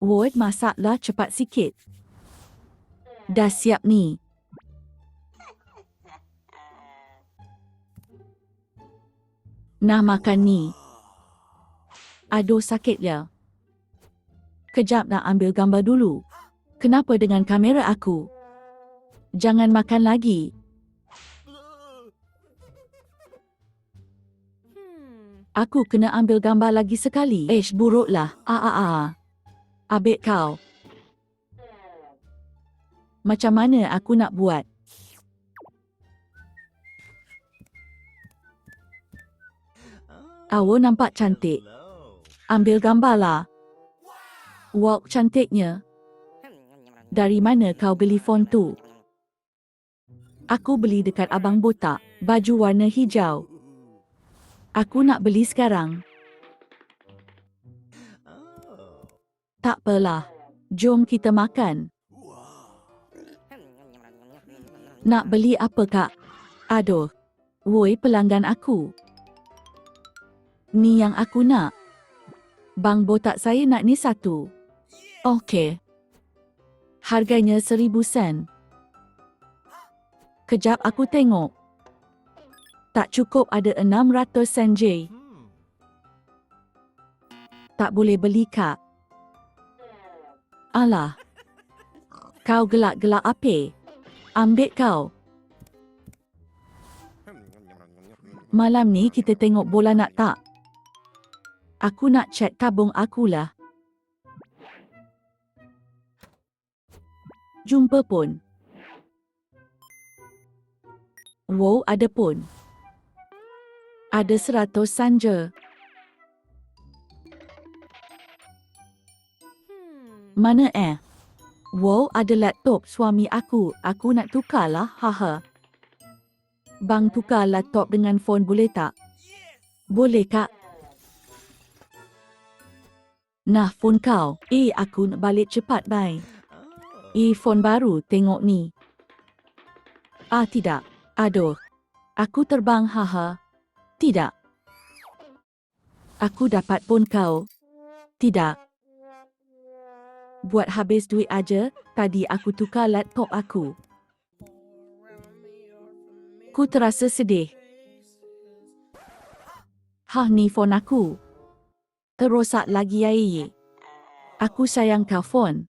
Ward masaklah cepat sikit. Dah siap ni. Nah makan ni. Aduh sakit ya. Kejap nak ambil gambar dulu. Kenapa dengan kamera aku? Jangan makan lagi. Aku kena ambil gambar lagi sekali. Ish, buruklah. Ah, ah, ah. Abik kau. Macam mana aku nak buat? Awo nampak cantik. Ambil gambar lah. Wow, cantiknya. Dari mana kau beli font tu? Aku beli dekat abang botak, baju warna hijau. Aku nak beli sekarang. Tak apalah. Jom kita makan. Nak beli apa kak? Aduh. Woi pelanggan aku. Ni yang aku nak. Bang botak saya nak ni satu. Okey. Harganya seribu sen. Kejap aku tengok. Tak cukup ada enam ratus sen je. Tak boleh beli kak. Alah. Kau gelak-gelak apa? Ambil kau. Malam ni kita tengok bola nak tak? Aku nak cek tabung akulah. Jumpa pun. Wow, ada pun. Ada seratus sanja. Mana eh? Wow, ada laptop suami aku. Aku nak tukarlah, haha. Bang tukar laptop dengan phone boleh tak? Boleh kak. Nah, phone kau. Eh, aku nak balik cepat, bye. Eh, phone baru, tengok ni. Ah, tidak. Aduh. Aku terbang, haha. Tidak. Aku dapat phone kau. Tidak. Buat habis duit aja, tadi aku tukar laptop aku. Ku terasa sedih. Hah ni phone aku. Terosak lagi ya. Aku sayang kau phone.